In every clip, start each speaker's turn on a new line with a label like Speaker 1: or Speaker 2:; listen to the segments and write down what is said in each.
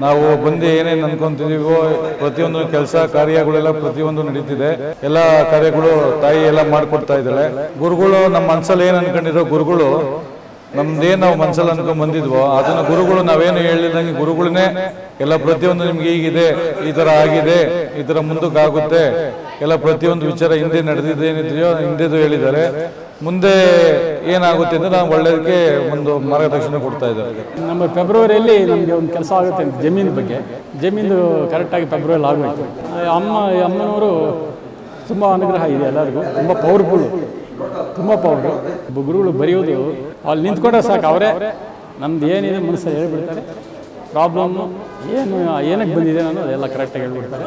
Speaker 1: ನಾವು ಬಂದು ಏನೇನು ಅನ್ಕೊಂತಿದೀವೋ, ಪ್ರತಿಯೊಂದು ಕೆಲಸ, ಕಾರ್ಯಗಳೆಲ್ಲ ಪ್ರತಿಯೊಂದು ನಡೀತಿದೆ. ಎಲ್ಲ ಕಾರ್ಯಗಳು ತಾಯಿ ಎಲ್ಲ ಮಾಡ್ಕೊಡ್ತಾ ಇದ್ದಾಳೆ. ಗುರುಗಳು ನಮ್ಮ ಮನ್ಸಲ್ಲಿ ಏನು ಅನ್ಕೊಂಡಿರೋ ಗುರುಗಳು, ನಮ್ದೇನು ನಾವು ಮನ್ಸಲ್ಲಿ ಅನ್ಕೊಂಡ್ ಬಂದಿದ್ವೋ, ಅದನ್ನ ಗುರುಗಳು ನಾವೇನು ಹೇಳಿದಂಗೆ ಗುರುಗಳನ್ನೇ ಎಲ್ಲ ಪ್ರತಿಯೊಂದು ನಿಮ್ಗೆ ಹೀಗಿದೆ, ಈ ತರ ಆಗಿದೆ, ಈ ತರ ಮುಂದಕ್ಕಾಗುತ್ತೆ. ಎಲ್ಲ ಪ್ರತಿಯೊಂದು ವಿಚಾರ ಹಿಂದೆ ನಡೆದಿದೆ ಏನಿದೆಯೋ ಹಿಂದೆದು ಹೇಳಿದ್ದಾರೆ. ಮುಂದೆ ಏನಾಗುತ್ತೆ ಅಂದರೆ ನಾವು ಒಳ್ಳೆಯದಕ್ಕೆ ಒಂದು ಮಾರ್ಗದರ್ಶನ ಕೊಡ್ತಾ ಇದ್ದಾರೆ
Speaker 2: ನಮ್ಮ ಫೆಬ್ರವರಿಯಲ್ಲಿ ನಮಗೆ ಒಂದು ಕೆಲಸ ಆಗುತ್ತೆ ಜಮೀನ್ ಜಮೀನು ಬಗ್ಗೆ. ಜಮೀನು ಕರೆಕ್ಟಾಗಿ ಫೆಬ್ರವರಿಯಲ್ಲಿ ಆಗಬೇಕು. ಅಮ್ಮ ಈ ಅಮ್ಮನವರು ತುಂಬ ಅನುಗ್ರಹ ಇದೆ ಎಲ್ಲರಿಗೂ. ತುಂಬ ಪವರ್ಫುಲ್ಲು ತುಂಬ ಪವರ್ಫುಲ್ ಒಬ್ಬ ಗುರುಗಳು ಬರೆಯೋದು ಅಲ್ಲಿ ನಿಂತ್ಕೊಂಡ್ರೆ ಸಾಕು ಅವರೇ. ನಮ್ದು ಏನಿದೆ ಮನಸ್ಸಲ್ಲಿ ಹೇಳ್ಬಿಡ್ತಾರೆ. ಪ್ರಾಬ್ಲಮ್ಮು ಏನು ಏನಕ್ಕೆ ಬಂದಿದೆ ಅನ್ನೋದು ಅದೆಲ್ಲ ಕರೆಕ್ಟಾಗಿ ಹೇಳ್ಬಿಡ್ತಾರೆ.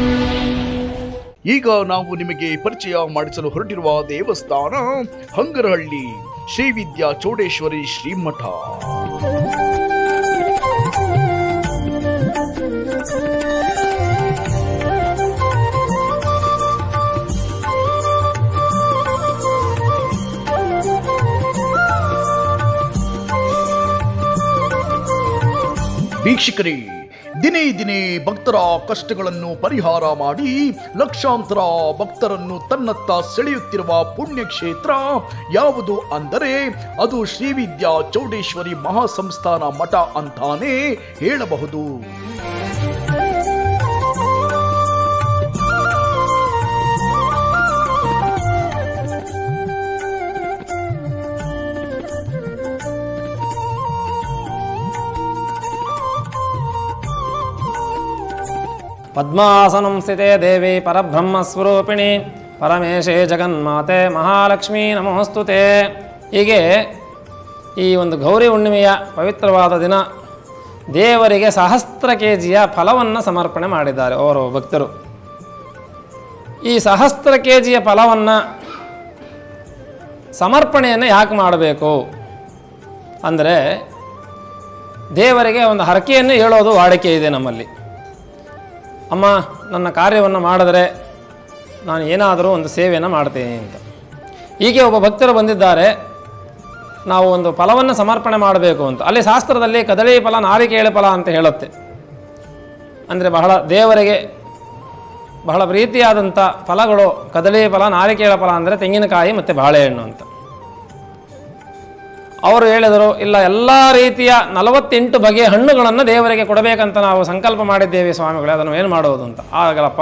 Speaker 3: ಈಗ ನಾವು ನಿಮಗೆ ಪರಿಚಯ ಮಾಡಿಸಲು ಹೊರಟಿರುವ ದೇವಸ್ಥಾನ ಹಂಗರಹಳ್ಳಿ ಶ್ರೀ ವಿದ್ಯಾ ಚೌಡೇಶ್ವರಿ ಶ್ರೀಮಠ. ವೀಕ್ಷಕರೇ ದಿನೇ ದಿನೇ ಭಕ್ತರ ಕಷ್ಟಗಳನ್ನು ಪರಿಹಾರ ಮಾಡಿ ಲಕ್ಷಾಂತರ ಭಕ್ತರನ್ನು ತನ್ನತ್ತ ಸೆಳೆಯುತ್ತಿರುವ ಪುಣ್ಯಕ್ಷೇತ್ರ ಯಾವುದು ಅಂದರೆ ಅದು ಶ್ರೀವಿದ್ಯಾ ಚೌಡೇಶ್ವರಿ ಮಹಾಸಂಸ್ಥಾನ ಮಠ ಅಂತಾನೇ ಹೇಳಬಹುದು.
Speaker 4: ಪದ್ಮಾಸನಂ ಸ್ಥಿತೆ ದೇವಿ ಪರಬ್ರಹ್ಮಸ್ವರೂಪಿಣಿ ಪರಮೇಶೇ ಜಗನ್ಮಾತೆ ಮಹಾಲಕ್ಷ್ಮೀ ನಮೋಸ್ತುತೆ ಹೀಗೆ ಈ ಒಂದು ಗೌರಿ ಹುಣ್ಣಿಮೆಯ ಪವಿತ್ರವಾದ ದಿನ ದೇವರಿಗೆ ಸಹಸ್ರ ಕೆ ಜಿಯ ಫಲವನ್ನು ಸಮರ್ಪಣೆ ಮಾಡಿದ್ದಾರೆ ಅವರು ಭಕ್ತರು. ಈ ಸಹಸ್ರ ಕೆ ಜಿಯ ಫಲವನ್ನು ಸಮರ್ಪಣೆಯನ್ನು ಯಾಕೆ ಮಾಡಬೇಕು? ಅಂದರೆ ದೇವರಿಗೆ ಒಂದು ಹರಕೆಯನ್ನು ಹೇಳೋದು ವಾಡಿಕೆ ಇದೆ ನಮ್ಮಲ್ಲಿ. ಅಮ್ಮ, ನನ್ನ ಕಾರ್ಯವನ್ನು ಮಾಡಿದರೆ ನಾನು ಏನಾದರೂ ಒಂದು ಸೇವೆಯನ್ನು ಮಾಡ್ತೇನೆ ಅಂತ. ಹೀಗೆ ಒಬ್ಬ ಭಕ್ತರು ಬಂದಿದ್ದಾರೆ. ನಾವು ಒಂದು ಫಲವನ್ನು ಸಮರ್ಪಣೆ ಮಾಡಬೇಕು ಅಂತ. ಅಲ್ಲಿ ಶಾಸ್ತ್ರದಲ್ಲಿ ಕದಳಿ ಫಲ, ನಾರಿಕೇಳೆ ಫಲ ಅಂತ ಹೇಳುತ್ತೆ. ಅಂದರೆ ಬಹಳ ದೇವರಿಗೆ ಬಹಳ ಪ್ರೀತಿಯಾದಂಥ ಫಲಗಳು ಕದಳಿ ಫಲ, ನಾರಿಕೇಳ ಫಲ ಅಂದರೆ ತೆಂಗಿನಕಾಯಿ ಮತ್ತು ಬಾಳೆಹಣ್ಣು ಅಂತ. ಅವರು ಹೇಳಿದರು, ಇಲ್ಲ, ಎಲ್ಲ ರೀತಿಯ ನಲವತ್ತೆಂಟು ಬಗೆಯ ಹಣ್ಣುಗಳನ್ನು ದೇವರಿಗೆ ಕೊಡಬೇಕಂತ ನಾವು ಸಂಕಲ್ಪ ಮಾಡಿದ್ದೇವೆ ಸ್ವಾಮಿಗಳೇ, ಅದನ್ನು ಏನು ಮಾಡೋದು ಅಂತ. ಆಗಲಪ್ಪ,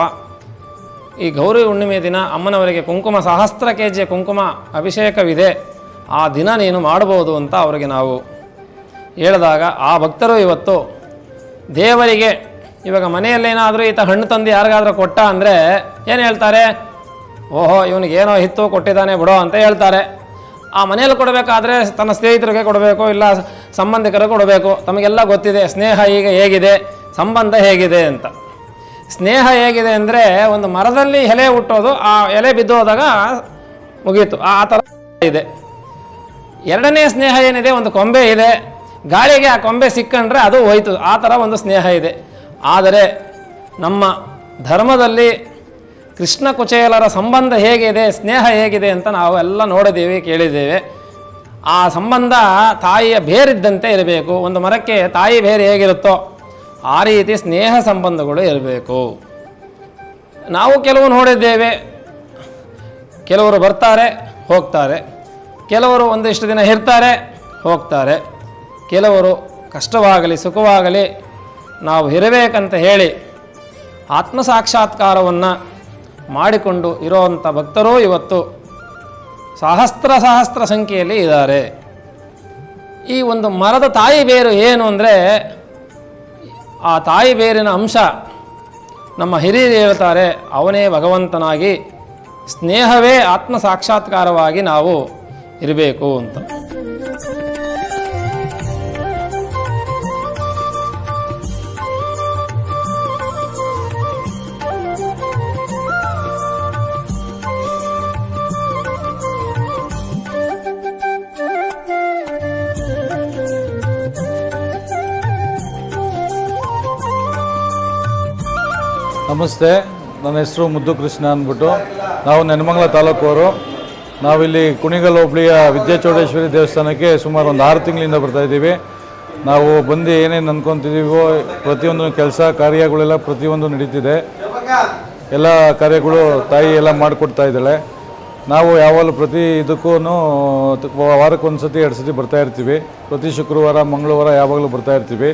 Speaker 4: ಈ ಗೌರಿ ಹುಣ್ಣಿಮೆ ದಿನ ಅಮ್ಮನವರಿಗೆ ಕುಂಕುಮ, ಸಹಸ್ರ ಕೆ ಜಿಯ ಕುಂಕುಮ ಅಭಿಷೇಕವಿದೆ. ಆ ದಿನ ನೀನು ಮಾಡಬಹುದು ಅಂತ ಅವರಿಗೆ ನಾವು ಹೇಳಿದಾಗ, ಆ ಭಕ್ತರು ಇವತ್ತು ದೇವರಿಗೆ, ಇವಾಗ ಮನೆಯಲ್ಲೇನಾದರೂ ಈತ ಹಣ್ಣು ತಂದು ಯಾರಿಗಾದರೂ ಕೊಟ್ಟ ಅಂದರೆ ಏನು ಹೇಳ್ತಾರೆ? ಓಹೋ, ಇವನಿಗೇನೋ ಹಿತ್ತು ಕೊಟ್ಟಿದ್ದಾನೆ ಬಿಡೋ ಅಂತ ಹೇಳ್ತಾರೆ. ಆ ಮನೆಯಲ್ಲಿ ಕೊಡಬೇಕಾದ್ರೆ ತನ್ನ ಸ್ನೇಹಿತರಿಗೆ ಕೊಡಬೇಕು, ಇಲ್ಲ ಸಂಬಂಧಿಕರಿಗೆ ಕೊಡಬೇಕು. ತಮಗೆಲ್ಲ ಗೊತ್ತಿದೆ, ಸ್ನೇಹ ಈಗ ಹೇಗಿದೆ, ಸಂಬಂಧ ಹೇಗಿದೆ ಅಂತ. ಸ್ನೇಹ ಹೇಗಿದೆ ಅಂದರೆ ಒಂದು ಮರದಲ್ಲಿ ಎಲೆ ಹುಟ್ಟೋದು, ಆ ಎಲೆ ಬಿದ್ದೋದಾಗ ಮುಗೀತು. ಆ ಥರ ಇದೆ. ಎರಡನೇ ಸ್ನೇಹ ಏನಿದೆ, ಒಂದು ಕೊಂಬೆ ಇದೆ. ಗಾಳಿಗೆ ಆ ಕೊಂಬೆ ಸಿಕ್ಕಂಡ್ರೆ ಅದು ಹೋಯ್ತು. ಆ ಥರ ಒಂದು ಸ್ನೇಹ ಇದೆ. ಆದರೆ ನಮ್ಮ ಧರ್ಮದಲ್ಲಿ ಕೃಷ್ಣ ಕುಚೇಲರ ಸಂಬಂಧ ಹೇಗಿದೆ, ಸ್ನೇಹ ಹೇಗಿದೆ ಅಂತ ನಾವು ಎಲ್ಲ ನೋಡಿದ್ದೀವಿ, ಕೇಳಿದ್ದೇವೆ. ಆ ಸಂಬಂಧ ತಾಯಿಯ ಬೇರಿದ್ದಂತೆ ಇರಬೇಕು. ಒಂದು ಮರಕ್ಕೆ ತಾಯಿ ಬೇರೆ ಹೇಗಿರುತ್ತೋ ಆ ರೀತಿ ಸ್ನೇಹ ಸಂಬಂಧಗಳು ಇರಬೇಕು. ನಾವು ಕೆಲವು ನೋಡಿದ್ದೇವೆ. ಕೆಲವರು ಬರ್ತಾರೆ, ಹೋಗ್ತಾರೆ. ಕೆಲವರು ಒಂದಿಷ್ಟು ದಿನ ಇರ್ತಾರೆ, ಹೋಗ್ತಾರೆ. ಕೆಲವರು ಕಷ್ಟವಾಗಲಿ, ಸುಖವಾಗಲಿ ನಾವು ಇರಬೇಕಂತ ಹೇಳಿ ಆತ್ಮ ಸಾಕ್ಷಾತ್ಕಾರವನ್ನು ಮಾಡಿಕೊಂಡು ಇರೋವಂಥ ಭಕ್ತರೂ ಇವತ್ತು ಸಹಸ್ರ ಸಹಸ್ರ ಸಂಖ್ಯೆಯಲ್ಲಿ ಇದ್ದಾರೆ. ಈ ಒಂದು ಮರದ ತಾಯಿ ಬೇರು ಏನು ಅಂದರೆ ಆ ತಾಯಿ ಬೇರಿನ ಅಂಶ ನಮ್ಮ ಹಿರಿಯರು ಹೇಳ್ತಾರೆ, ಅವನೇ ಭಗವಂತನಾಗಿ ಸ್ನೇಹವೇ ಆತ್ಮ ಸಾಕ್ಷಾತ್ಕಾರವಾಗಿ ನಾವು ಇರಬೇಕು ಅಂತ.
Speaker 1: ನಮಸ್ತೆ. ನನ್ನ ಹೆಸರು ಮುದ್ದು ಕೃಷ್ಣ ಅಂದ್ಬಿಟ್ಟು ನಾವು ನೆನಮಂಗಲ ತಾಲೂಕವರು. ನಾವಿಲ್ಲಿ ಕುಣಿಗಲ್ ಹೋಬಳಿಯ ವಿದ್ಯಾಚೌಡೇಶ್ವರಿ ದೇವಸ್ಥಾನಕ್ಕೆ ಸುಮಾರು ಒಂದು ಆರು ತಿಂಗಳಿಂದ ಬರ್ತಾ ಇದ್ದೀವಿ. ನಾವು ಬಂದು ಏನೇನು ಅಂದ್ಕೊತಿದ್ದೀವೋ ಪ್ರತಿಯೊಂದು ಕೆಲಸ, ಕಾರ್ಯಗಳೆಲ್ಲ ಪ್ರತಿಯೊಂದು ನಡೀತಿದೆ. ಎಲ್ಲ ಕಾರ್ಯಗಳು ತಾಯಿ ಎಲ್ಲ ಮಾಡಿಕೊಡ್ತಾ ಇದ್ದಾಳೆ. ನಾವು ಯಾವಾಗಲೂ ಪ್ರತಿ ಇದಕ್ಕೂ ವಾರಕ್ಕೆ ಒಂದು ಸತಿ ಎರಡು ಸತಿ ಬರ್ತಾ ಇರ್ತೀವಿ. ಪ್ರತಿ ಶುಕ್ರವಾರ, ಮಂಗಳವಾರ ಯಾವಾಗಲೂ ಬರ್ತಾ ಇರ್ತೀವಿ.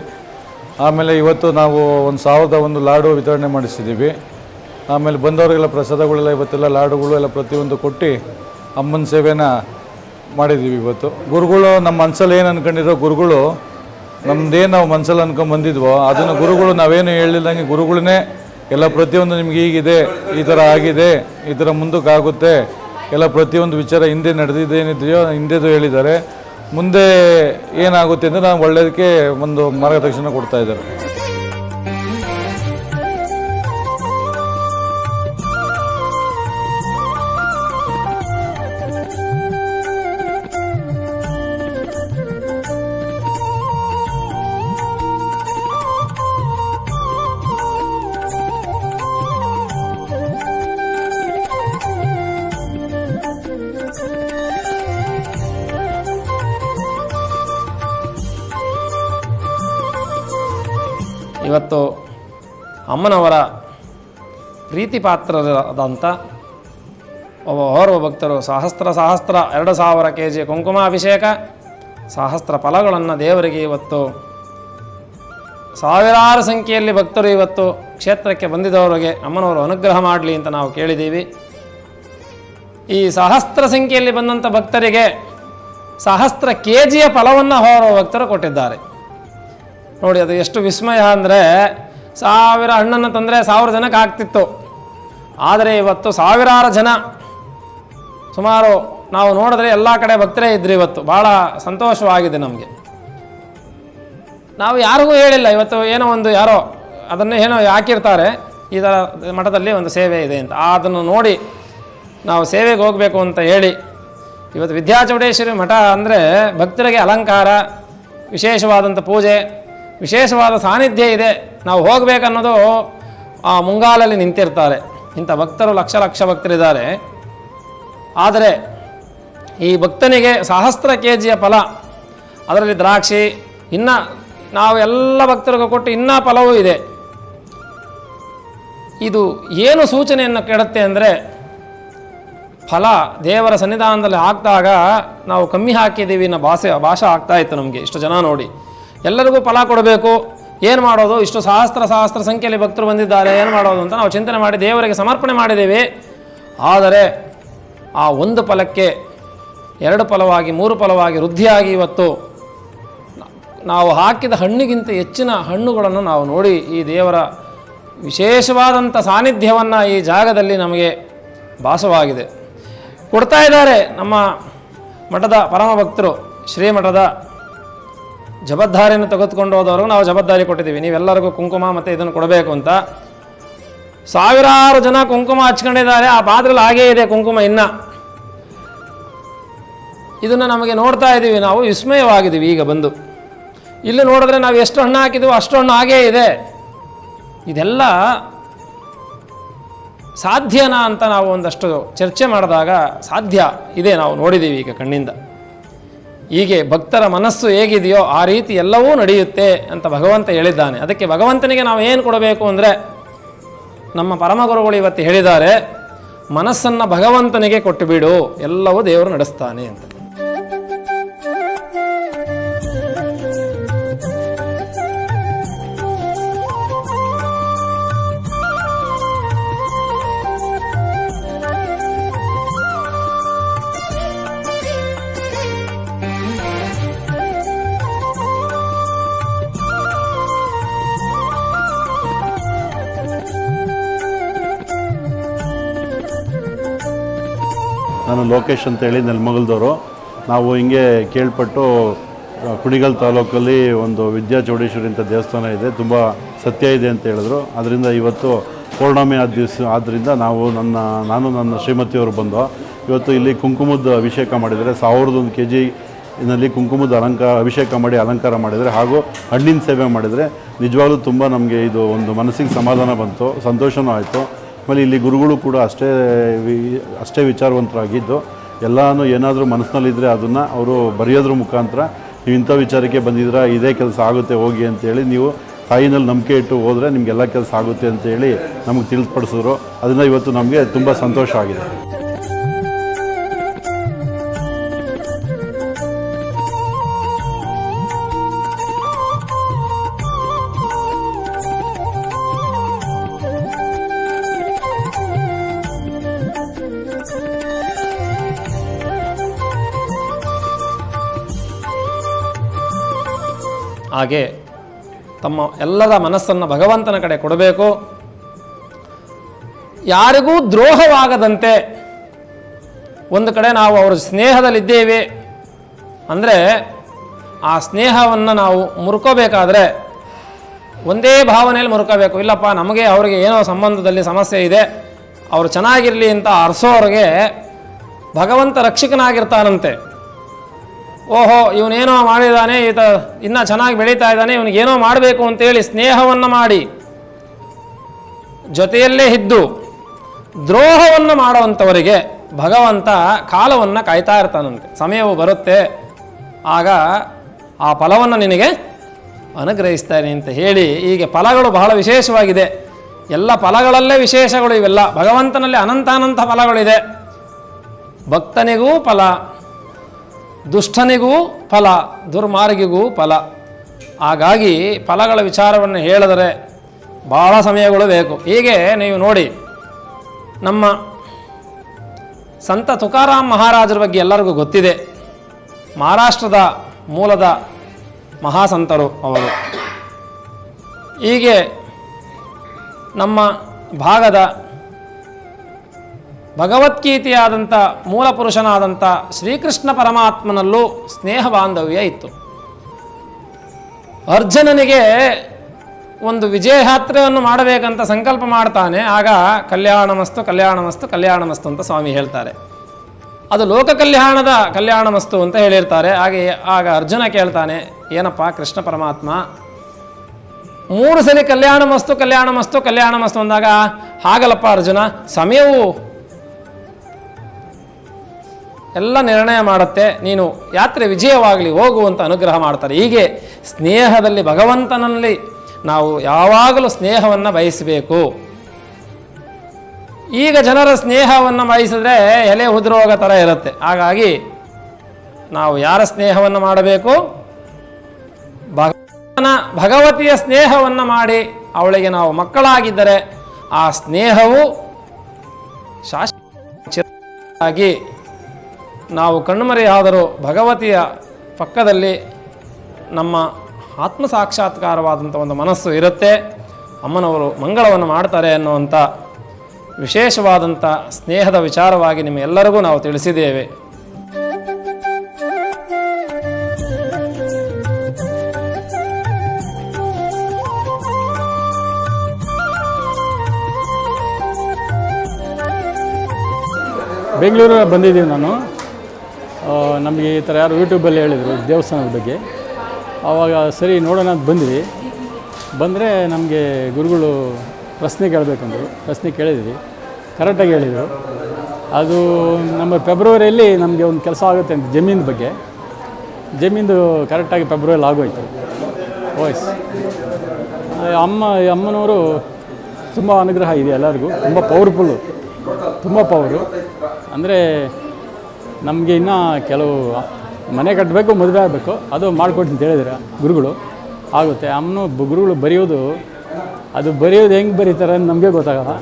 Speaker 1: ಆಮೇಲೆ ಇವತ್ತು ನಾವು ಒಂದು ಸಾವಿರದ ಒಂದು ಲಾಡು ವಿತರಣೆ ಮಾಡಿಸಿದ್ದೀವಿ. ಆಮೇಲೆ ಬಂದವರಿಗೆಲ್ಲ ಪ್ರಸಾದಗಳೆಲ್ಲ ಇವತ್ತೆಲ್ಲ ಲಾಡುಗಳು ಎಲ್ಲ ಪ್ರತಿಯೊಂದು ಕೊಟ್ಟು ಅಮ್ಮನ ಸೇವೆನ ಮಾಡಿದ್ದೀವಿ ಇವತ್ತು. ಗುರುಗಳು ನಮ್ಮ ಮನಸ್ಸಲ್ಲಿ ಏನು ಅನ್ಕೊಂಡಿರೋ ಗುರುಗಳು, ನಮ್ದೇನು ನಾವು ಮನಸ್ಸಲ್ಲಿ ಅನ್ಕೊಂಡು ಬಂದಿದ್ವೋ, ಅದನ್ನು ಗುರುಗಳು ನಾವೇನು ಹೇಳಿಲ್ಲಂಗೆ ಗುರುಗಳನ್ನೇ ಎಲ್ಲ ಪ್ರತಿಯೊಂದು ನಿಮ್ಗೆ ಹೀಗಿದೆ, ಈ ಥರ ಆಗಿದೆ, ಈ ಥರ ಮುಂದಕ್ಕಾಗುತ್ತೆ, ಎಲ್ಲ ಪ್ರತಿಯೊಂದು ವಿಚಾರ ಹಿಂದೆ ನಡೆದಿದ್ದೇನಿದೆಯೋ ಹಿಂದೆದು ಹೇಳಿದ್ದಾರೆ. ಮುಂದೆ ಏನಾಗುತ್ತೆ ಅಂದರೆ ನಾವು ಒಳ್ಳೆಯದಕ್ಕೆ ಒಂದು ಮಾರ್ಗದರ್ಶನ ಕೊಡ್ತಾ ಇದ್ದಾರೆ
Speaker 4: ಇವತ್ತು ಅಮ್ಮನವರ ಪ್ರೀತಿ ಪಾತ್ರರಾದಂಥ ಓರ್ವ ಭಕ್ತರು ಸಹಸ್ರ ಸಹಸ್ರ ಎರಡು ಸಾವಿರ ಕೆ ಜಿ ಕುಂಕುಮಾಭಿಷೇಕ ಸಹಸ್ರ ಫಲಗಳನ್ನು ದೇವರಿಗೆ ಇವತ್ತು ಸಾವಿರಾರು ಸಂಖ್ಯೆಯಲ್ಲಿ ಭಕ್ತರು ಇವತ್ತು ಕ್ಷೇತ್ರಕ್ಕೆ ಬಂದಿದ್ದವರಿಗೆ ಅಮ್ಮನವರು ಅನುಗ್ರಹ ಮಾಡಲಿ ಅಂತ ನಾವು ಕೇಳಿದ್ದೀವಿ. ಈ ಸಹಸ್ರ ಸಂಖ್ಯೆಯಲ್ಲಿ ಬಂದಂಥ ಭಕ್ತರಿಗೆ ಸಹಸ್ರ ಕೆ ಜಿಯ ಫಲವನ್ನು ಹೊರುವ ಭಕ್ತರು ಕೊಟ್ಟಿದ್ದಾರೆ. ನೋಡಿ, ಅದು ಎಷ್ಟು ವಿಸ್ಮಯ ಅಂದರೆ ಸಾವಿರ ಹಣ್ಣನ್ನು ತಂದರೆ ಸಾವಿರ ಜನಕ್ಕೆ ಆಗ್ತಿತ್ತು. ಆದರೆ ಇವತ್ತು ಸಾವಿರಾರು ಜನ, ಸುಮಾರು ನಾವು ನೋಡಿದ್ರೆ ಎಲ್ಲ ಕಡೆ ಭಕ್ತರೇ ಇದ್ರು ಇವತ್ತು. ಭಾಳ ಸಂತೋಷವಾಗಿದೆ ನಮಗೆ. ನಾವು ಯಾರಿಗೂ ಹೇಳಿಲ್ಲ, ಇವತ್ತು ಏನೋ ಒಂದು ಯಾರೋ ಅದನ್ನು ಏನೋ ಹಾಕಿರ್ತಾರೆ ಥರ ಮಠದಲ್ಲಿ ಒಂದು ಸೇವೆ ಇದೆ ಅಂತ. ಅದನ್ನು ನೋಡಿ ನಾವು ಸೇವೆಗೆ ಹೋಗಬೇಕು ಅಂತ ಹೇಳಿ, ಇವತ್ತು ವಿದ್ಯಾಚೌಡೇಶ್ವರಿ ಮಠ ಅಂದರೆ ಭಕ್ತರಿಗೆ ಅಲಂಕಾರ ವಿಶೇಷವಾದಂಥ ಪೂಜೆ ವಿಶೇಷವಾದ ಸಾನ್ನಿಧ್ಯ ಇದೆ. ನಾವು ಹೋಗಬೇಕನ್ನೋದು ಆ ಮುಂಗಾಲಲ್ಲಿ ನಿಂತಿರ್ತಾರೆ. ಇಂಥ ಭಕ್ತರು ಲಕ್ಷ ಲಕ್ಷ ಭಕ್ತರಿದ್ದಾರೆ. ಆದರೆ ಈ ಭಕ್ತನಿಗೆ ಸಹಸ್ರ ಕೆ ಜಿಯ ಫಲ, ಅದರಲ್ಲಿ ದ್ರಾಕ್ಷಿ, ಇನ್ನು ನಾವು ಎಲ್ಲ ಭಕ್ತರಿಗೂ ಕೊಟ್ಟು ಇನ್ನೂ ಫಲವೂ ಇದೆ. ಇದು ಏನು ಸೂಚನೆಯನ್ನು ಕೆಡುತ್ತೆ ಅಂದರೆ, ಫಲ ದೇವರ ಸನ್ನಿಧಾನದಲ್ಲಿ ಹಾಕಿದಾಗ ನಾವು ಕಮ್ಮಿ ಹಾಕಿದ್ದೀವಿ ಅನ್ನೋ ಭಾಷೆ ಭಾಷೆ ಆಗ್ತಾ ಇತ್ತು ನಮಗೆ. ಇಷ್ಟು ಜನ ನೋಡಿ. ಎಲ್ಲರಿಗೂ ಫಲ ಕೊಡಬೇಕು. ಏನು ಮಾಡೋದು? ಇಷ್ಟು ಸಹಸ್ರ ಸಹಸ್ರ ಸಂಖ್ಯೆಯಲ್ಲಿ ಭಕ್ತರು ಬಂದಿದ್ದಾರೆ. ಏನು ಮಾಡೋದು ಅಂತ ನಾವು ಚಿಂತನೆ ಮಾಡಿ ದೇವರಿಗೆ ಸಮರ್ಪಣೆ ಮಾಡಿದ್ದೀವಿ. ಆದರೆ ಆ ಒಂದು ಫಲಕ್ಕೆ, ಎರಡು ಫಲವಾಗಿ, ಮೂರು ಫಲವಾಗಿ, ವೃದ್ಧಿಯಾಗಿ ಇವತ್ತು ನಾವು ಹಾಕಿದ ಹಣ್ಣಿಗಿಂತ ಹೆಚ್ಚಿನ ಹಣ್ಣುಗಳನ್ನು ನಾವು ನೋಡಿ ಈ ದೇವರ ವಿಶೇಷವಾದಂಥ ಸಾನ್ನಿಧ್ಯವನ್ನು ಈ ಜಾಗದಲ್ಲಿ ನಮಗೆ ಭಾಸವಾಗಿದೆ. ಕೊಡ್ತಾ ಇದ್ದಾರೆ ನಮ್ಮ ಮಠದ ಪರಮ ಭಕ್ತರು ಶ್ರೀಮಠದ ಜವಾಬ್ದಾರಿಯನ್ನು ತೆಗೆದುಕೊಂಡು ಹೋದವ್ರಿಗೂ ನಾವು ಜವಾಬ್ದಾರಿ ಕೊಟ್ಟಿದ್ದೀವಿ. ನೀವೆಲ್ಲರಿಗೂ ಕುಂಕುಮ ಮತ್ತು ಇದನ್ನು ಕೊಡಬೇಕು ಅಂತ. ಸಾವಿರಾರು ಜನ ಕುಂಕುಮ ಹಚ್ಕೊಂಡಿದ್ದಾರೆ. ಆ ಪಾತ್ರೆಯಲ್ಲಿ ಹಾಗೇ ಇದೆ ಕುಂಕುಮ ಇನ್ನ. ಇದನ್ನು ನಮಗೆ ನೋಡ್ತಾ ಇದ್ದೀವಿ. ನಾವು ವಿಸ್ಮಯವಾಗಿದ್ದೀವಿ ಈಗ ಬಂದು. ಇಲ್ಲಿ ನೋಡಿದ್ರೆ ನಾವು ಎಷ್ಟು ಹಣ್ಣು ಹಾಕಿದ್ದೀವೋ ಅಷ್ಟು ಹಣ್ಣು ಹಾಗೇ ಇದೆ. ಇದೆಲ್ಲ ಸಾಧ್ಯನಾ ಅಂತ ನಾವು ಒಂದಷ್ಟು ಚರ್ಚೆ ಮಾಡಿದಾಗ ಸಾಧ್ಯ ಇದೆ ನಾವು ನೋಡಿದ್ದೀವಿ ಈಗ ಕಣ್ಣಿಂದ. ಹೀಗೆ ಭಕ್ತರ ಮನಸ್ಸು ಹೇಗಿದೆಯೋ ಆ ರೀತಿ ಎಲ್ಲವೂ ನಡೆಯುತ್ತೆ ಅಂತ ಭಗವಂತ ಹೇಳಿದ್ದಾನೆ. ಅದಕ್ಕೆ ಭಗವಂತನಿಗೆ ನಾವು ಏನು ಕೊಡಬೇಕು ಅಂದರೆ, ನಮ್ಮ ಪರಮಗುರುಗಳು ಇವತ್ತು ಹೇಳಿದ್ದಾರೆ, ಮನಸ್ಸನ್ನು ಭಗವಂತನಿಗೆ ಕೊಟ್ಟುಬಿಡು ಎಲ್ಲವೂ ದೇವರು ನಡೆಸ್ತಾನೆ ಅಂತ.
Speaker 5: ನಾನು ಲೋಕೇಶ್ ಅಂತೇಳಿ ನೆಲಮಗಲ್ದವರು. ನಾವು ಹಿಂಗೆ ಕೇಳ್ಪಟ್ಟು ಕುಣಿಗಲ್ ತಾಲೂಕಲ್ಲಿ ಒಂದು ವಿದ್ಯಾ ಚೌಡೇಶ್ವರಿ ಅಂತ ದೇವಸ್ಥಾನ ಇದೆ. ತುಂಬ ಸತ್ಯ ಇದೆ ಅಂತ ಹೇಳಿದ್ರು. ಅದರಿಂದ ಇವತ್ತು ಪೌರ್ಣಮಿ ಆದ ದಿವಸ ಆದ್ದರಿಂದ ನಾವು ನನ್ನ, ನಾನು ನನ್ನ ಶ್ರೀಮತಿಯವರು ಬಂದು ಇವತ್ತು ಇಲ್ಲಿ ಕುಂಕುಮದ ಅಭಿಷೇಕ ಮಾಡಿದರೆ ಸಾವಿರದ ಒಂದು ಕೆ ಜಿನಲ್ಲಿ ಕುಂಕುಮದ ಅಲಂಕಾರ, ಅಭಿಷೇಕ ಮಾಡಿ ಅಲಂಕಾರ ಮಾಡಿದರೆ ಹಾಗೂ ಹಣ್ಣಿನ ಸೇವೆ ಮಾಡಿದರೆ ನಿಜವಾಗ್ಲೂ ತುಂಬ ನಮಗೆ ಇದು ಒಂದು ಮನಸ್ಸಿಗೆ ಸಮಾಧಾನ ಬಂತು ಸಂತೋಷವೂ ಆಯಿತು. ಆಮೇಲೆ ಇಲ್ಲಿ ಗುರುಗಳು ಕೂಡ ಅಷ್ಟೇ ಅಷ್ಟೇ ವಿಚಾರವಂತರಾಗಿದ್ದು, ಎಲ್ಲನೂ ಏನಾದರೂ ಮನಸ್ಸಿನಲ್ಲಿದ್ದರೆ ಅದನ್ನು ಅವರು ಬರೆಯೋದ್ರ ಮುಖಾಂತರ ನೀವು ಇಂಥ ವಿಚಾರಕ್ಕೆ ಬಂದಿದ್ರೆ ಇದೇ ಕೆಲಸ ಆಗುತ್ತೆ, ಹೋಗಿ ಅಂತೇಳಿ ನೀವು ತಾಯಿನಲ್ಲಿ ನಂಬಿಕೆ ಇಟ್ಟು ಹೋದರೆ ನಿಮಗೆಲ್ಲ ಕೆಲಸ ಆಗುತ್ತೆ ಅಂತೇಳಿ ನಮಗೆ ತಿಳಿಸ್ಪಡಿಸಿದ್ರು. ಅದನ್ನು ಇವತ್ತು ನಮಗೆ ತುಂಬ ಸಂತೋಷ ಆಗಿದೆ.
Speaker 4: ಹಾಗೆ ತಮ್ಮ ಎಲ್ಲದ ಮನಸ್ಸನ್ನು ಭಗವಂತನ ಕಡೆ ಕೊಡಬೇಕು. ಯಾರಿಗೂ ದ್ರೋಹವಾಗದಂತೆ ಒಂದು ಕಡೆ ನಾವು ಅವರ ಸ್ನೇಹದಲ್ಲಿದ್ದೇವೆ. ಅಂದರೆ ಆ ಸ್ನೇಹವನ್ನು ನಾವು ಮುರ್ಕೋಬೇಕಾದ್ರೆ ಒಂದೇ ಭಾವನೆಯಲ್ಲಿ ಮುರ್ಕೋಬೇಕು. ಇಲ್ಲಪ್ಪ, ನಮಗೆ ಅವರಿಗೆ ಏನೋ ಸಂಬಂಧದಲ್ಲಿ ಸಮಸ್ಯೆ ಇದೆ. ಅವರು ಚೆನ್ನಾಗಿರಲಿ ಅಂತ ಅರಸೋರಿಗೆ ಭಗವಂತ ರಕ್ಷಕನಾಗಿರ್ತಾನಂತೆ. ಓಹೋ, ಇವನೇನೋ ಮಾಡಿದ್ದಾನೆ ಈತ ಇನ್ನೂ ಚೆನ್ನಾಗಿ ಬೆಳೀತಾ ಇದ್ದಾನೆ, ಇವನಿಗೇನೋ ಮಾಡಬೇಕು ಅಂತೇಳಿ ಸ್ನೇಹವನ್ನು ಮಾಡಿ. ಜೊತೆಯಲ್ಲೇ ಇದ್ದು, ದ್ರೋಹವನ್ನು ಮಾಡುವಂಥವರಿಗೆ ಭಗವಂತ ಕಾಲವನ್ನು ಕಾಯ್ತಾ ಇರ್ತಾನಂತೆ. ಸಮಯವು ಬರುತ್ತೆ, ಆಗ ಆ ಫಲವನ್ನು ನಿನಗೆ ಅನುಗ್ರಹಿಸ್ತಾನೆ ಅಂತ ಹೇಳಿ, ಹೀಗೆ ಫಲಗಳು ಬಹಳ ವಿಶೇಷವಾಗಿದೆ. ಎಲ್ಲ ಫಲಗಳಲ್ಲೇ ವಿಶೇಷಗಳು ಇವೆಲ್ಲ. ಭಗವಂತನಲ್ಲಿ ಅನಂತಾನಂತ ಫಲಗಳಿದೆ. ಭಕ್ತನಿಗೂ ಫಲ ದುಷ್ಟನಿಗೂ ಫಲ, ದುರ್ಮಾರ್ಗಿಗೂ ಫಲ. ಹಾಗಾಗಿ ಫಲಗಳ ವಿಚಾರವನ್ನು ಹೇಳಿದರೆ ಭಾಳ ಸಮಯಗಳು ಬೇಕು. ಹೀಗೆ ನೀವು ನೋಡಿ, ನಮ್ಮ ಸಂತ ತುಕಾರಾಮ್ ಮಹಾರಾಜರ ಬಗ್ಗೆ ಎಲ್ಲರಿಗೂ ಗೊತ್ತಿದೆ. ಮಹಾರಾಷ್ಟ್ರದ ಮೂಲದ ಮಹಾಸಂತರು ಅವರು. ಹೀಗೆ ನಮ್ಮ ಭಾಗದ ಭಗವದ್ಗೀತೆಯಾದಂಥ ಮೂಲ ಪುರುಷನಾದಂಥ ಶ್ರೀಕೃಷ್ಣ ಪರಮಾತ್ಮನಲ್ಲೂ ಸ್ನೇಹ ಬಾಂಧವ್ಯ ಇತ್ತು. ಅರ್ಜುನನಿಗೆ ಒಂದು ವಿಜಯಯಾತ್ರೆಯನ್ನು ಮಾಡಬೇಕಂತ ಸಂಕಲ್ಪ ಮಾಡ್ತಾನೆ, ಆಗ ಕಲ್ಯಾಣಮಸ್ತು ಕಲ್ಯಾಣಮಸ್ತು ಕಲ್ಯಾಣಮಸ್ತು ಅಂತ ಸ್ವಾಮಿ ಹೇಳ್ತಾರೆ. ಅದು ಲೋಕ ಕಲ್ಯಾಣದ ಕಲ್ಯಾಣಮಸ್ತು ಅಂತ ಹೇಳಿರ್ತಾರೆ. ಹಾಗೆ ಆಗ ಅರ್ಜುನ ಕೇಳ್ತಾನೆ, ಏನಪ್ಪ ಕೃಷ್ಣ ಪರಮಾತ್ಮ? ಮೂರು ಸಲ ಕಲ್ಯಾಣ ಮಸ್ತು ಕಲ್ಯಾಣ ಮಸ್ತು ಕಲ್ಯಾಣ ಮಸ್ತು ಅಂದಾಗ, ಹಾಗಲ್ಲಪ್ಪ ಅರ್ಜುನ, ಸಮಯವು ಎಲ್ಲ ನಿರ್ಣಯ ಮಾಡುತ್ತೆ. ನೀನು ಯಾತ್ರೆ ವಿಜಯವಾಗಲಿ ಹೋಗುವಂತ ಅನುಗ್ರಹ ಮಾಡ್ತಾರೆ. ಹೀಗೆ ಸ್ನೇಹದಲ್ಲಿ ಭಗವಂತನಲ್ಲಿ ನಾವು ಯಾವಾಗಲೂ ಸ್ನೇಹವನ್ನು ಬಯಸಬೇಕು. ಈಗ ಜನರ ಸ್ನೇಹವನ್ನು ಬಯಸಿದ್ರೆ ಎಲೆ ಉದುರೋಗ ಥರ ಇರುತ್ತೆ. ಹಾಗಾಗಿ ನಾವು ಯಾರ ಸ್ನೇಹವನ್ನು ಮಾಡಬೇಕು? ಭಗವನ, ಭಗವತಿಯ ಸ್ನೇಹವನ್ನು ಮಾಡಿ ಅವಳಿಗೆ ನಾವು ಮಕ್ಕಳಾಗಿದ್ದರೆ ಆ ಸ್ನೇಹವು ಶಾಶ್ವತವಾಗಿ ನಾವು ಕಣ್ಮರೆಯಾದರೂ ಭಗವತಿಯ ಪಕ್ಕದಲ್ಲಿ ನಮ್ಮ ಆತ್ಮ ಸಾಕ್ಷಾತ್ಕಾರವಾದಂಥ ಒಂದು ಮನಸ್ಸು ಇರುತ್ತೆ. ಅಮ್ಮನವರು ಮಂಗಳವನ್ನು ಮಾಡ್ತಾರೆ ಅನ್ನುವಂಥ ವಿಶೇಷವಾದಂಥ ಸ್ನೇಹದ ವಿಚಾರವಾಗಿ ನಿಮಗೆಲ್ಲರಿಗೂ ನಾವು ತಿಳಿಸಿದ್ದೇವೆ.
Speaker 2: ಬೆಂಗಳೂರು ಬಂದಿದ್ದೀನಿ ನಾನು. ನಮಗೆ ಈ ಥರ ಯಾರು ಯೂಟ್ಯೂಬಲ್ಲಿ ಹೇಳಿದರು ದೇವಸ್ಥಾನದ ಬಗ್ಗೆ. ಆವಾಗ ಸರಿ ನೋಡೋಣ ಅಂತ ಬಂದ್ವಿ. ಬಂದರೆ ನಮಗೆ ಗುರುಗಳು ಪ್ರಶ್ನೆ ಕೇಳಬೇಕಂದ್ರು. ಪ್ರಶ್ನೆ ಕೇಳಿದ್ವಿ. ಕರೆಕ್ಟಾಗಿ ಹೇಳಿದರು. ಅದು ನಮ್ಮ ಫೆಬ್ರವರಿಯಲ್ಲಿ ನಮಗೆ ಒಂದು ಕೆಲಸ ಆಗುತ್ತೆ ಅಂತ ಜಮೀನ್ ಬಗ್ಗೆ. ಜಮೀನು ಕರೆಕ್ಟಾಗಿ ಫೆಬ್ರವರಿಲಿ ಆಗೋಯ್ತು ವಾಯ್ಸ್ ಅಮ್ಮ ಅಮ್ಮನವರು ತುಂಬ ಅನುಗ್ರಹ ಇದೆ ಎಲ್ಲರಿಗೂ. ತುಂಬ ಪವರ್ಫುಲ್ಲು ತುಂಬ ಪವರು ಅಂದರೆ ನಮಗೆ ಇನ್ನೂ ಕೆಲವು ಮನೆ ಕಟ್ಟಬೇಕು ಮದುವೆ ಆಗಬೇಕು. ಅದು ಮಾಡಿಕೊಟ್ಟು ಅಂತ ಹೇಳಿದ್ರೆ ಗುರುಗಳು. ಆಗುತ್ತೆ. ಅಮ್ಮನು ಗುರುಗಳು ಬರೆಯೋದು, ಅದು ಬರೆಯೋದು ಹೆಂಗೆ ಬರೀತಾರೆ ಅಂತ ನಮಗೆ ಗೊತ್ತಾಗಲ್ಲ.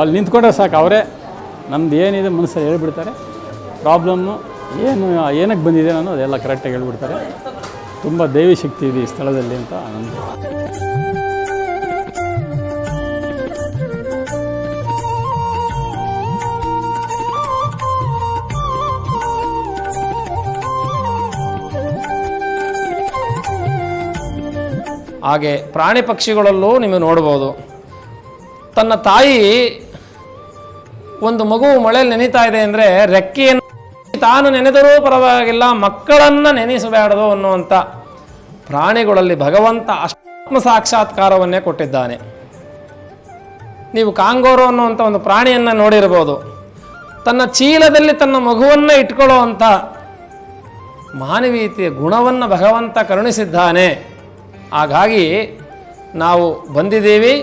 Speaker 2: ಅಲ್ಲಿ ನಿಂತ್ಕೊಂಡ್ರೆ ಸಾಕು. ಅವರೇ ನಮ್ದು ಏನಿದೆ ಮನಸ್ಸಲ್ಲಿ ಹೇಳ್ಬಿಡ್ತಾರೆ. ಪ್ರಾಬ್ಲಮ್ಮು ಏನು, ಏನಕ್ಕೆ ಬಂದಿದೆ ಅನ್ನೋ ಅದೆಲ್ಲ ಕರೆಕ್ಟಾಗಿ ಹೇಳ್ಬಿಡ್ತಾರೆ. ತುಂಬ ದೇವಿ ಶಕ್ತಿ ಇದೆ ಈ ಸ್ಥಳದಲ್ಲಿ ಅಂತ ನನಗೆ
Speaker 4: ಹಾಗೆ ಪ್ರಾಣಿ ಪಕ್ಷಿಗಳಲ್ಲೂ ನೀವು ನೋಡ್ಬೋದು. ತನ್ನ ತಾಯಿ ಒಂದು ಮಗು ಮಳೆಯಲ್ಲಿ ನೆನೀತಾ ಇದೆ ಅಂದರೆ ರೆಕ್ಕೆಯನ್ನು ತಾನು ನೆನೆದರೂ ಪರವಾಗಿಲ್ಲ, ಮಕ್ಕಳನ್ನು ನೆನೆಸಬೇಡದು ಅನ್ನುವಂಥ ಪ್ರಾಣಿಗಳಲ್ಲಿ ಭಗವಂತ ಆತ್ಮ ಸಾಕ್ಷಾತ್ಕಾರವನ್ನೇ ಕೊಟ್ಟಿದ್ದಾನೆ. ನೀವು ಕಾಂಗೋರು ಅನ್ನುವಂಥ ಒಂದು ಪ್ರಾಣಿಯನ್ನು ನೋಡಿರ್ಬೋದು. ತನ್ನ ಚೀಲದಲ್ಲಿ ತನ್ನ ಮಗುವನ್ನು ಇಟ್ಕೊಳ್ಳುವಂಥ ಮಾನವೀಯತೆಯ ಗುಣವನ್ನು ಭಗವಂತ ಕರುಣಿಸಿದ್ದಾನೆ. ಹಾಗಾಗಿ ನಾವು ಬಂದಿದ್ದೀವಿ.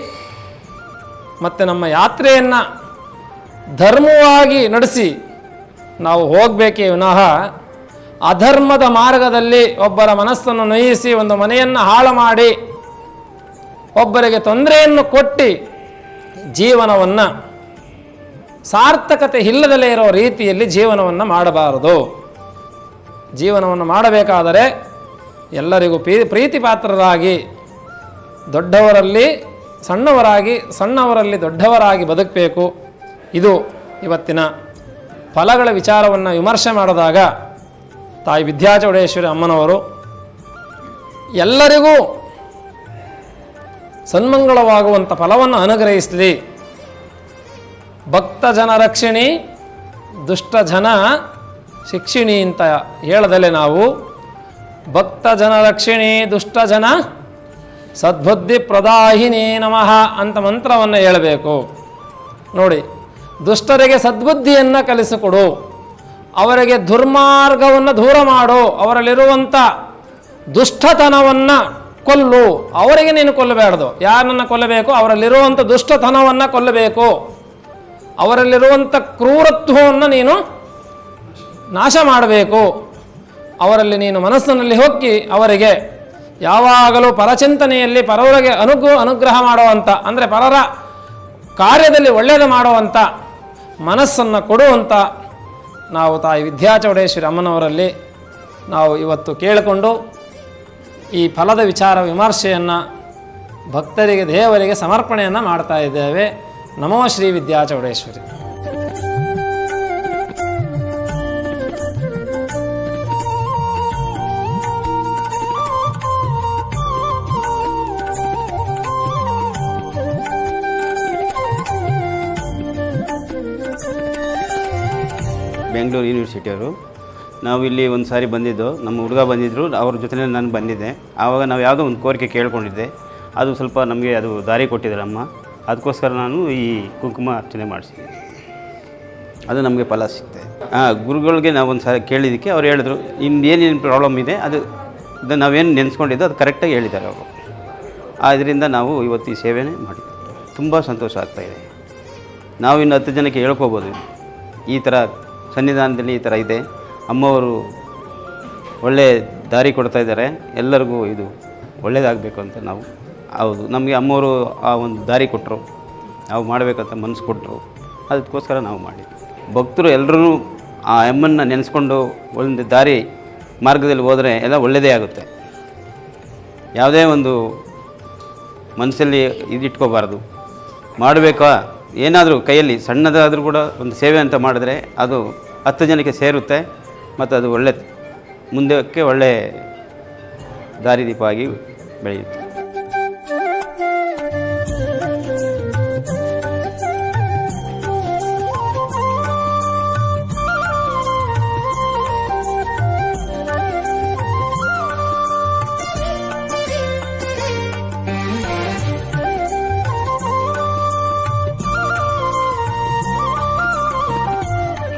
Speaker 4: ಮತ್ತು ನಮ್ಮ ಯಾತ್ರೆಯನ್ನು ಧರ್ಮವಾಗಿ ನಡೆಸಿ ನಾವು ಹೋಗಬೇಕೇ ವಿನಃ ಅಧರ್ಮದ ಮಾರ್ಗದಲ್ಲಿ ಒಬ್ಬರ ಮನಸ್ಸನ್ನು ನೋಯಿಸಿ ಒಂದು ಮನೆಯನ್ನು ಹಾಳು ಮಾಡಿ ಒಬ್ಬರಿಗೆ ತೊಂದರೆಯನ್ನು ಕೊಟ್ಟು ಜೀವನವನ್ನು ಸಾರ್ಥಕತೆ ಇಲ್ಲದಲೇ ಇರೋ ರೀತಿಯಲ್ಲಿ ಜೀವನವನ್ನು ಮಾಡಬಾರದು. ಜೀವನವನ್ನು ಮಾಡಬೇಕಾದರೆ ಎಲ್ಲರಿಗೂ ಪ್ರೀ ಪ್ರೀತಿ ಪಾತ್ರರಾಗಿ ದೊಡ್ಡವರಲ್ಲಿ ಸಣ್ಣವರಾಗಿ, ಸಣ್ಣವರಲ್ಲಿ ದೊಡ್ಡವರಾಗಿ ಬದುಕಬೇಕು. ಇದು ಇವತ್ತಿನ ಫಲಗಳ ವಿಚಾರವನ್ನು ವಿಮರ್ಶೆ ಮಾಡಿದಾಗ ತಾಯಿ ವಿದ್ಯಾಚೌಡೇಶ್ವರಿ ಅಮ್ಮನವರು ಎಲ್ಲರಿಗೂ ಸನ್ಮಂಗಳವಾಗುವಂಥ ಫಲವನ್ನು ಅನುಗ್ರಹಿಸಲಿ. ಭಕ್ತ ಜನ ರಕ್ಷಿಣಿ, ದುಷ್ಟ ಜನ ಶಿಕ್ಷಿಣಿ ಅಂತ ಹೇಳದಲೆ ನಾವು ಭಕ್ತ ಜನ ರಕ್ಷಿಣಿ ದುಷ್ಟ ಜನ ಸದ್ಬುದ್ಧಿ ಪ್ರದಾಹಿನಿ ನಮಃ ಅಂತ ಮಂತ್ರವನ್ನು ಹೇಳಬೇಕು. ನೋಡಿ, ದುಷ್ಟರಿಗೆ ಸದ್ಬುದ್ಧಿಯನ್ನು ಕಲಿಸಿಕೊಡು. ಅವರಿಗೆ ದುರ್ಮಾರ್ಗವನ್ನು ದೂರ ಮಾಡು. ಅವರಲ್ಲಿರುವಂಥ ದುಷ್ಟತನವನ್ನು ಕೊಲ್ಲು. ಅವರಿಗೆ ನೀನು ಕೊಲ್ಲಬೇಡದು. ಯಾರನ್ನು ಕೊಲ್ಲಬೇಕು? ಅವರಲ್ಲಿರುವಂಥ ದುಷ್ಟತನವನ್ನು ಕೊಲ್ಲಬೇಕು. ಅವರಲ್ಲಿರುವಂಥ ಕ್ರೂರತ್ವವನ್ನು ನೀನು ನಾಶ ಮಾಡಬೇಕು. ಅವರಲ್ಲಿ ನೀನು ಮನಸ್ಸಿನಲ್ಲಿ ಹೊಕ್ಕಿ ಅವರಿಗೆ ಯಾವಾಗಲೂ ಪರಚಿಂತನೆಯಲ್ಲಿ ಪರವರಿಗೆ ಅನುಗು ಅನುಗ್ರಹ ಮಾಡುವಂಥ ಅಂದರೆ ಪರರ ಕಾರ್ಯದಲ್ಲಿ ಒಳ್ಳೆಯದು ಮಾಡುವಂಥ ಮನಸ್ಸನ್ನು ಕೊಡುವಂಥ ನಾವು ತಾಯಿ ವಿದ್ಯಾಚೌಡೇಶ್ವರಿ ಅಮ್ಮನವರಲ್ಲಿ ನಾವು ಇವತ್ತು ಕೇಳಿಕೊಂಡು ಈ ಫಲದ ವಿಚಾರ ವಿಮರ್ಶೆಯನ್ನು ಭಕ್ತರಿಗೆ, ದೇವರಿಗೆ ಸಮರ್ಪಣೆಯನ್ನು ಮಾಡ್ತಾ ಇದ್ದೇವೆ. ನಮೋ ಶ್ರೀ ವಿದ್ಯಾಚೌಡೇಶ್ವರಿ.
Speaker 6: ಬೆಂಗಳೂರು ಯೂನಿವರ್ಸಿಟಿಯವರು ನಾವು ಇಲ್ಲಿ ಒಂದು ಸಾರಿ ಬಂದಿದ್ದು, ನಮ್ಮ ಹುಡುಗ ಬಂದಿದ್ದರು ಅವ್ರ ಜೊತೇನೆ ನಾನು ಬಂದಿದ್ದೆ. ಆವಾಗ ನಾವು ಯಾವುದೋ ಒಂದು ಕೋರಿಕೆ ಕೇಳ್ಕೊಂಡಿದ್ದೆ. ಅದು ಸ್ವಲ್ಪ ನಮಗೆ ಅದು ದಾರಿ ಕೊಟ್ಟಿದ್ದಾರೆ ಅಮ್ಮ ಅದಕ್ಕೋಸ್ಕರ ನಾನು ಈ ಕುಂಕುಮ ಅರ್ಚನೆ ಮಾಡಿಸಿದ್ದೆ. ಅದು ನಮಗೆ ಫಲ ಸಿಗ್ತದೆ ಹಾಂ ಗುರುಗಳಿಗೆ ನಾವು ಒಂದು ಸಾರಿ ಕೇಳಿದ್ದಕ್ಕೆ ಅವ್ರು ಹೇಳಿದ್ರು ಇನ್ನು ಏನೇನು ಪ್ರಾಬ್ಲಮ್ ಇದೆ, ಅದು ಇದನ್ನು ನಾವೇನು ನೆನೆಸ್ಕೊಂಡಿದ್ದೋ ಅದು ಕರೆಕ್ಟಾಗಿ ಹೇಳಿದ್ದಾರೆ ಅವರು. ಆದ್ದರಿಂದ ನಾವು ಇವತ್ತು ಈ ಸೇವೆನೇ ಮಾಡಿದ್ವಿ. ತುಂಬ ಸಂತೋಷ ಆಗ್ತಾಯಿದೆ ನಾವು ಇನ್ನು ಹತ್ತು ಜನಕ್ಕೆ ಹೇಳ್ಕೊಬೋದು. ಈ ಥರ ಸನ್ನಿಧಾನದಲ್ಲಿ ಈ ಥರ ಇದೆ. ಅಮ್ಮವರು ಒಳ್ಳೆ ದಾರಿ ಕೊಡ್ತಾ ಇದ್ದಾರೆ. ಎಲ್ಲರಿಗೂ ಇದು ಒಳ್ಳೆಯದಾಗಬೇಕು ಅಂತ ನಾವು ಹೌದು. ನಮಗೆ ಅಮ್ಮವರು ಆ ಒಂದು ದಾರಿ ಕೊಟ್ಟರು. ನಾವು ಮಾಡಬೇಕಂತ ಮನಸ್ಸು ಕೊಟ್ಟರು. ಅದಕ್ಕೋಸ್ಕರ ನಾವು ಮಾಡಿದ್ವಿ. ಭಕ್ತರು ಎಲ್ಲರೂ ಆ ಅಮ್ಮನ್ನ ನೆನೆಸ್ಕೊಂಡು ಒಂದು ದಾರಿ ಮಾರ್ಗದಲ್ಲಿ ಹೋದರೆ ಎಲ್ಲ ಒಳ್ಳೆಯದೇ ಆಗುತ್ತೆ. ಯಾವುದೇ ಒಂದು ಮನಸ್ಸಲ್ಲಿ ಇದಿಟ್ಕೋಬಾರ್ದು. ಮಾಡಬೇಕಾ? ಏನಾದರೂ ಕೈಯಲ್ಲಿ ಸಣ್ಣದಾದರೂ ಕೂಡ ಒಂದು ಸೇವೆ ಅಂತ ಮಾಡಿದ್ರೆ ಅದು ಹತ್ತು ಜನಕ್ಕೆ ಸೇರುತ್ತೆ ಮತ್ತು ಅದು ಒಳ್ಳೆ ಮುಂದಕ್ಕೆ ಒಳ್ಳೆ ದಾರಿದೀಪವಾಗಿ ಬೆಳೆಯುತ್ತೆ.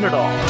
Speaker 3: ಟಿವಿ ಕನ್ನಡ